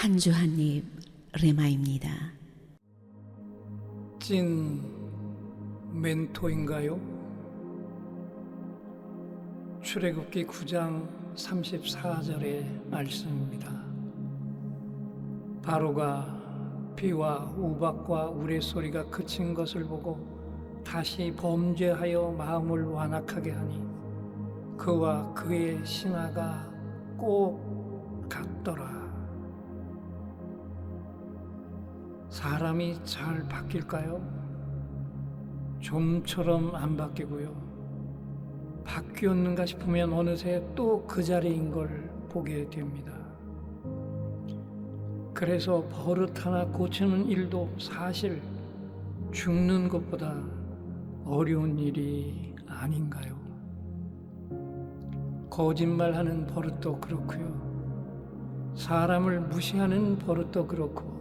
한 주 한 입 레마입니다. 찐 멘토인가요? 출애굽기 9장 34절의 말씀입니다. 바로가 비와 우박과 우레소리가 그친 것을 보고 다시 범죄하여 마음을 완악하게 하니 그와 그의 신하가 꼭 같더라. 사람이 잘 바뀔까요? 좀처럼 안 바뀌고요. 바뀌었는가 싶으면 어느새 또 그 자리인 걸 보게 됩니다. 그래서 버릇 하나 고치는 일도 사실 죽는 것보다 어려운 일이 아닌가요? 거짓말하는 버릇도 그렇고요. 사람을 무시하는 버릇도 그렇고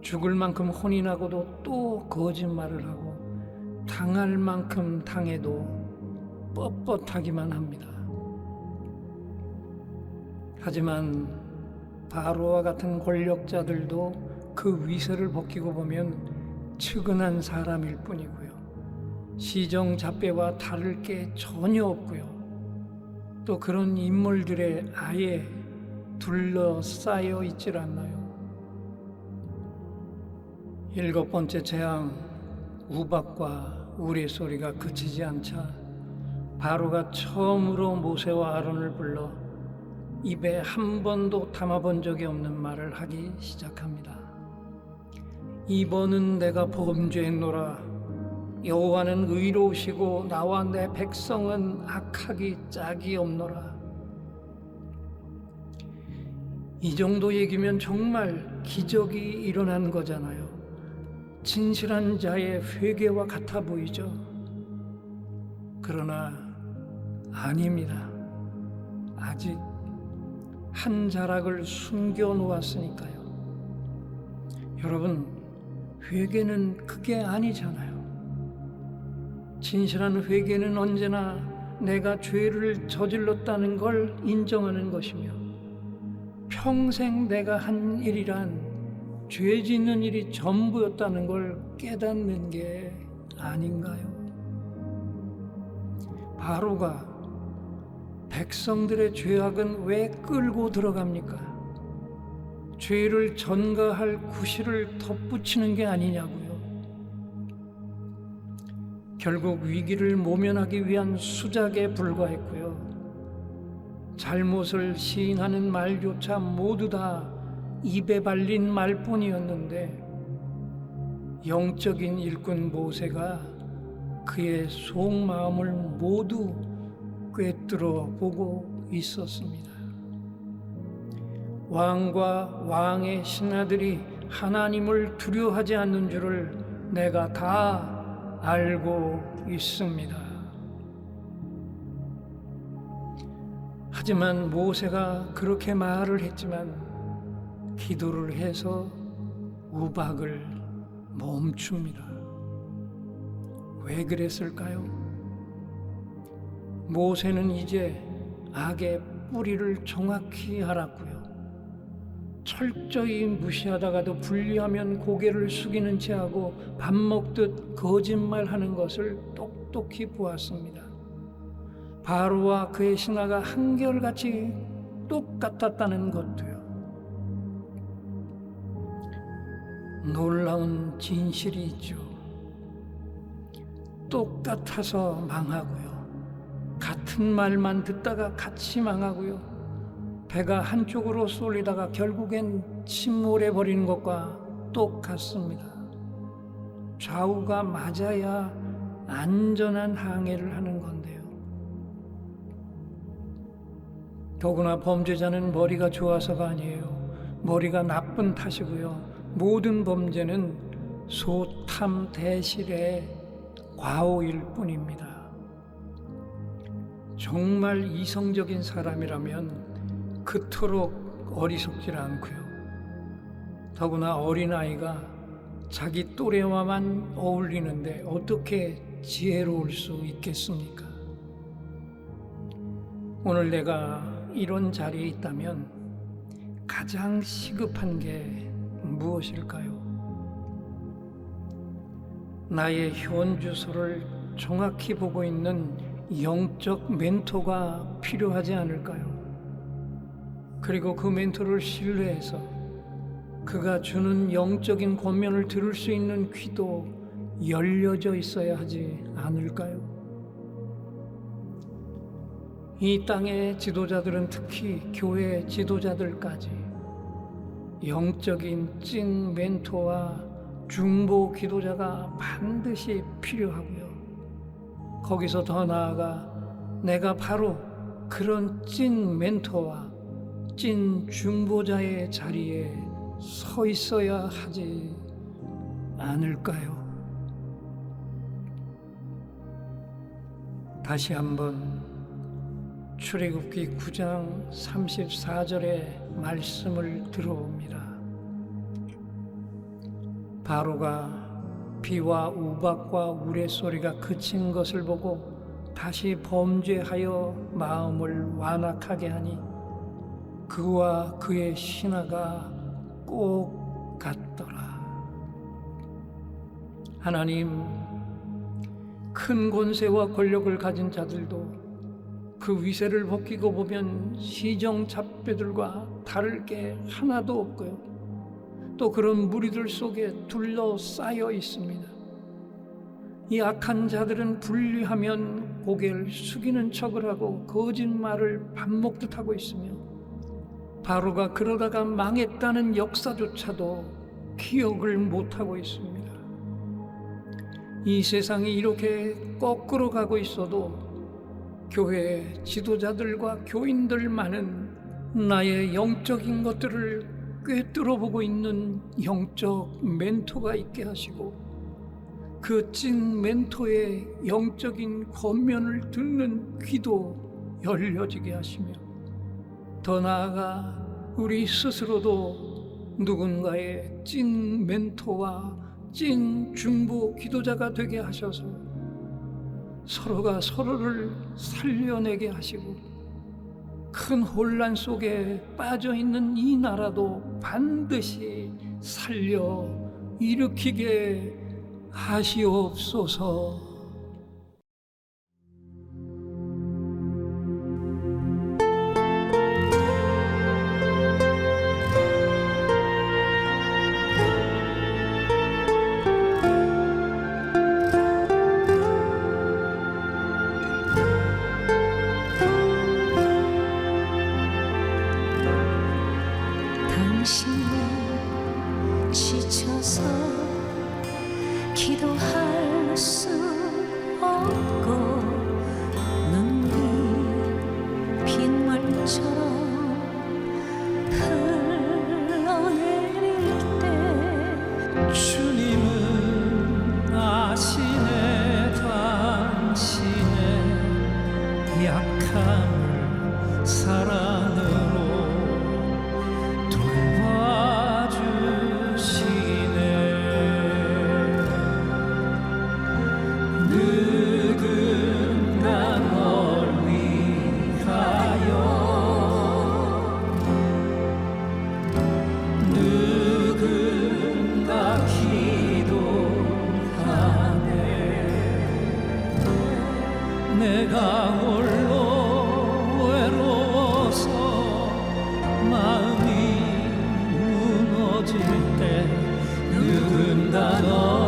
죽을 만큼 혼이 나고도 또 거짓말을 하고 당할 만큼 당해도 뻣뻣하기만 합니다. 하지만 바로와 같은 권력자들도 그 위세를 벗기고 보면 측은한 사람일 뿐이고요. 시정 잡배와 다를 게 전혀 없고요. 또 그런 인물들의 아예 둘러싸여 있질 않나요? 일곱 번째 재앙 우박과 우리 소리가 그치지 않자 바로가 처음으로 모세와 아론을 불러 입에 한 번도 담아본 적이 없는 말을 하기 시작합니다. 이번은 내가 범죄했노라. 여호와는 의로우시고 나와 내 백성은 악하기 짝이 없노라. 이 정도 얘기면 정말 기적이 일어난 거잖아요. 진실한 자의 회개와 같아 보이죠. 그러나 아닙니다. 아직 한 자락을 숨겨 놓았으니까요. 여러분, 회개는 그게 아니잖아요. 진실한 회개는 언제나 내가 죄를 저질렀다는 걸 인정하는 것이며 평생 내가 한 일이란 죄 짓는 일이 전부였다는 걸 깨닫는 게 아닌가요? 바로가 백성들의 죄악은 왜 끌고 들어갑니까? 죄를 전가할 구실을 덧붙이는 게 아니냐고요. 결국 위기를 모면하기 위한 수작에 불과했고요. 잘못을 시인하는 말조차 모두 다 입에 발린 말뿐이었는데 영적인 일꾼 모세가 그의 속마음을 모두 꿰뚫어 보고 있었습니다. 왕과 왕의 신하들이 하나님을 두려워하지 않는 줄을 내가 다 알고 있습니다. 하지만 모세가 그렇게 말을 했지만 기도를 해서 우박을 멈춥니다. 왜 그랬을까요? 모세는 이제 악의 뿌리를 정확히 알았고요. 철저히 무시하다가도 분리하면 고개를 숙이는 채하고 밥 먹듯 거짓말하는 것을 똑똑히 보았습니다. 바로와 그의 신하가 한결같이 똑같았다는 것도 놀라운 진실이 있죠. 똑같아서 망하고요. 같은 말만 듣다가 같이 망하고요. 배가 한쪽으로 쏠리다가 결국엔 침몰해 버리는 것과 똑같습니다. 좌우가 맞아야 안전한 항해를 하는 건데요. 더구나 범죄자는 머리가 좋아서가 아니에요. 머리가 나쁜 탓이고요. 모든 범죄는 소탐 대실의 과오일 뿐입니다. 정말 이성적인 사람이라면 그토록 어리석질 않고요. 더구나 어린아이가 자기 또래와만 어울리는데 어떻게 지혜로울 수 있겠습니까? 오늘 내가 이런 자리에 있다면 가장 시급한 게 무엇일까요? 나의 현 주소를 정확히 보고 있는 영적 멘토가 필요하지 않을까요? 그리고 그 멘토를 신뢰해서 그가 주는 영적인 권면을 들을 수 있는 귀도 열려져 있어야 하지 않을까요? 이 땅의 지도자들은 특히 교회 지도자들까지 영적인 찐 멘토와 중보 기도자가 반드시 필요하고요. 거기서 더 나아가 내가 바로 그런 찐 멘토와 찐 중보자의 자리에 서 있어야 하지 않을까요? 다시 한번 출애굽기 9장 34절의 말씀을 들어봅니다. 바로가 비와 우박과 우레소리가 그친 것을 보고 다시 범죄하여 마음을 완악하게 하니 그와 그의 신하가 꼭 같더라. 하나님, 큰 권세와 권력을 가진 자들도 그 위세를 벗기고 보면 시정 잡배들과 다를 게 하나도 없고요. 또 그런 무리들 속에 둘러싸여 있습니다. 이 악한 자들은 분리하면 고개를 숙이는 척을 하고 거짓말을 밥 먹듯 하고 있으며 바로가 그러다가 망했다는 역사조차도 기억을 못하고 있습니다. 이 세상이 이렇게 거꾸로 가고 있어도 교회 지도자들과 교인들만은 나의 영적인 것들을 꿰뚫어 보고 있는 영적 멘토가 있게 하시고 그 찐 멘토의 영적인 권면을 듣는 귀도 열려지게 하시며 더 나아가 우리 스스로도 누군가의 찐 멘토와 찐 중보 기도자가 되게 하셔서 서로가 서로를 살려내게 하시고 큰 혼란 속에 빠져 있는 이 나라도 반드시 살려 일으키게 하시옵소서. 마음이 무너질 때 누군가 널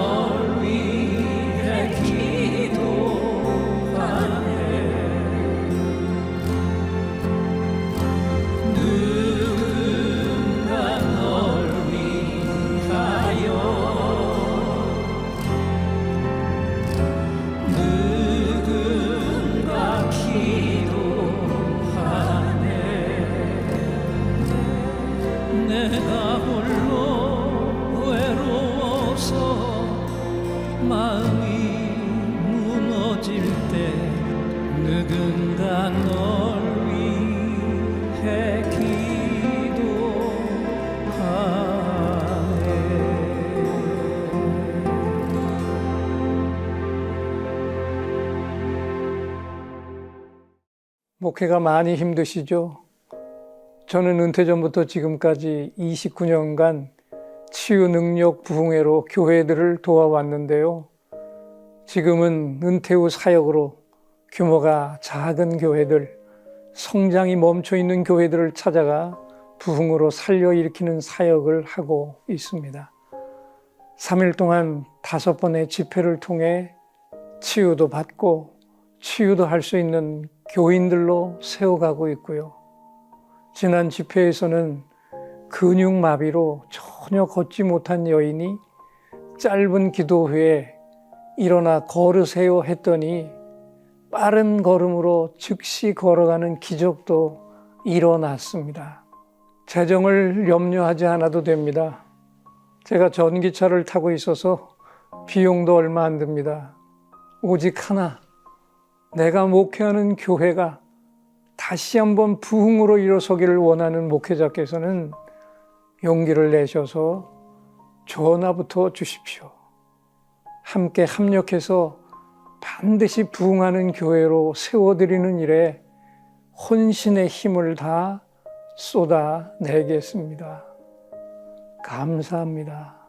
내가 홀로 외로워서 마음이 무너질 때 누군가 널 위해 목회가 많이 힘드시죠? 저는 은퇴 전부터 지금까지 29년간 치유 능력 부흥회로 교회들을 도와왔는데요. 지금은 은퇴 후 사역으로 규모가 작은 교회들, 성장이 멈춰 있는 교회들을 찾아가 부흥으로 살려 일으키는 사역을 하고 있습니다. 3일 동안 다섯 번의 집회를 통해 치유도 받고 치유도 할 수 있는 교인들로 세워가고 있고요. 지난 집회에서는 근육마비로 전혀 걷지 못한 여인이 짧은 기도 후에 일어나 걸으세요 했더니 빠른 걸음으로 즉시 걸어가는 기적도 일어났습니다. 재정을 염려하지 않아도 됩니다. 제가 전기차를 타고 있어서 비용도 얼마 안 듭니다. 오직 하나, 내가 목회하는 교회가 다시 한번 부흥으로 일어서기를 원하는 목회자께서는 용기를 내셔서 전화부터 주십시오. 함께 합력해서 반드시 부흥하는 교회로 세워드리는 일에 혼신의 힘을 다 쏟아내겠습니다. 감사합니다.